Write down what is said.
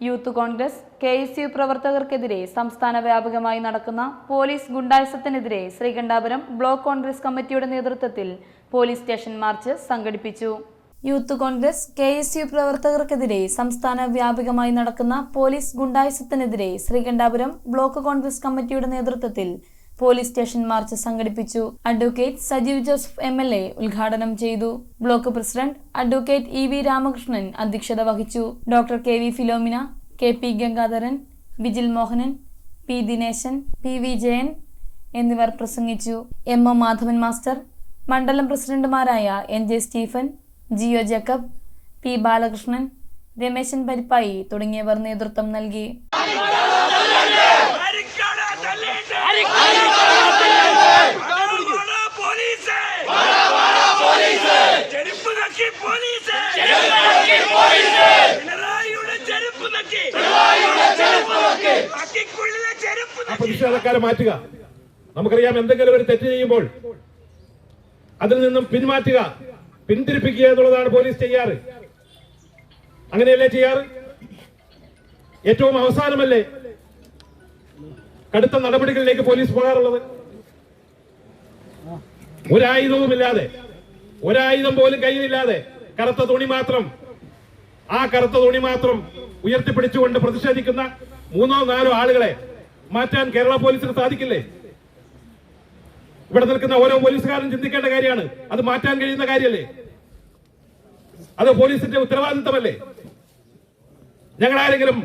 Youth Congress K S U പ്രവർത്തകർക്കെതിരെ സംസ്ഥാന വ്യാപകമായി നടക്കുന്ന പോലീസ് ഗുണ്ടായിസത്തിനെതിരെ ശ്രീകണ്ഠാപുരം ബ്ലോക്ക് കോൺഗ്രസ് കമ്മിറ്റിയുടെ നേതൃത്വത്തിൽ പോലീസ് സ്റ്റേഷൻ മാർച്ച് സംഘടിപ്പിച്ചു. Youth Congress K S U പ്രവർത്തകർക്കെതിരെ സംസ്ഥാന വ്യാപകമായി നടക്കുന്ന പോലീസ് ഗുണ്ടായിസത്തിനെതിരെ ശ്രീകണ്ഠാപുരം ബ്ലോക്ക് കോൺഗ്രസ് കമ്മിറ്റിയുടെ നേതൃത്വത്തിൽ പോലീസ് സ്റ്റേഷൻ മാർച്ച് സംഘടിപ്പിച്ചു. Advocate Sajeev Joseph M L A ഉദ്ഘാടനം ചെയ്തു. Block president advocate E V Ramakrishnan അധ്യക്ഷത വഹിച്ചു. Doctor K V Philomina K P Gangadharan Vijil Mohanan P Dineshan P V Jayan എന്നിവർ പ്രസംഗിച്ചു. M O Madhavan master മണ്ഡലം പ്രസിഡന്റുമാരായ N J Stephen Jio Jacob P Balakrishnan Rameshan Parippayi തുടങ്ങിയവർ നേതൃത്വം നൽകി അരിക്കാട് തല്ലിയിട്ട് വാടാ പോലീസേ ചെരുപ്പ് നക്കി പോലീസേ. പിണറായിയുടെ ചെരുപ്പ് നക്കി. അക്കിക്കുള്ളിലെ ചെരുപ്പ് ആ നക്കി. പ്രതിഷേധക്കാരെ മാറ്റുക. നമുക്കറിയാം എന്തെങ്കിലും ഒരു തെറ്റ് ചെയ്യുമ്പോൾ അതിൽ നിന്നും പിന്മാറ്റുക പിന്തിരിപ്പിക്കുക എന്നുള്ളതാണ് പോലീസ് ചെയ്യാറ്. അങ്ങനെയല്ലേ ചെയ്യാറ്? ഏറ്റവും അവസാനമല്ലേ കടുത്ത നടപടികളിലേക്ക് പോലീസ് പോകാറുള്ളത്? ഒരായുധവുമില്ലാതെ ഒരായുധം പോലും കയ്യിലില്ലാതെ കറുത്ത തുണി മാത്രം ആ കറുത്ത തുണി മാത്രം ഉയർത്തിപ്പിടിച്ചുകൊണ്ട് പ്രതിഷേധിക്കുന്ന മൂന്നോ നാലോ ആളുകളെ മാറ്റാൻ കേരള പോലീസിന് സാധിക്കില്ലേ? ഇവിടെ നിൽക്കുന്ന ഓരോ പോലീസുകാരനും ചിന്തിക്കേണ്ട കാര്യമാണ്. അത് മാറ്റാൻ കഴിയുന്ന കാര്യമല്ലേ? അത് പോലീസിന്റെ ഉത്തരവാദിത്തമല്ലേ? ഞങ്ങൾ ആരെങ്കിലും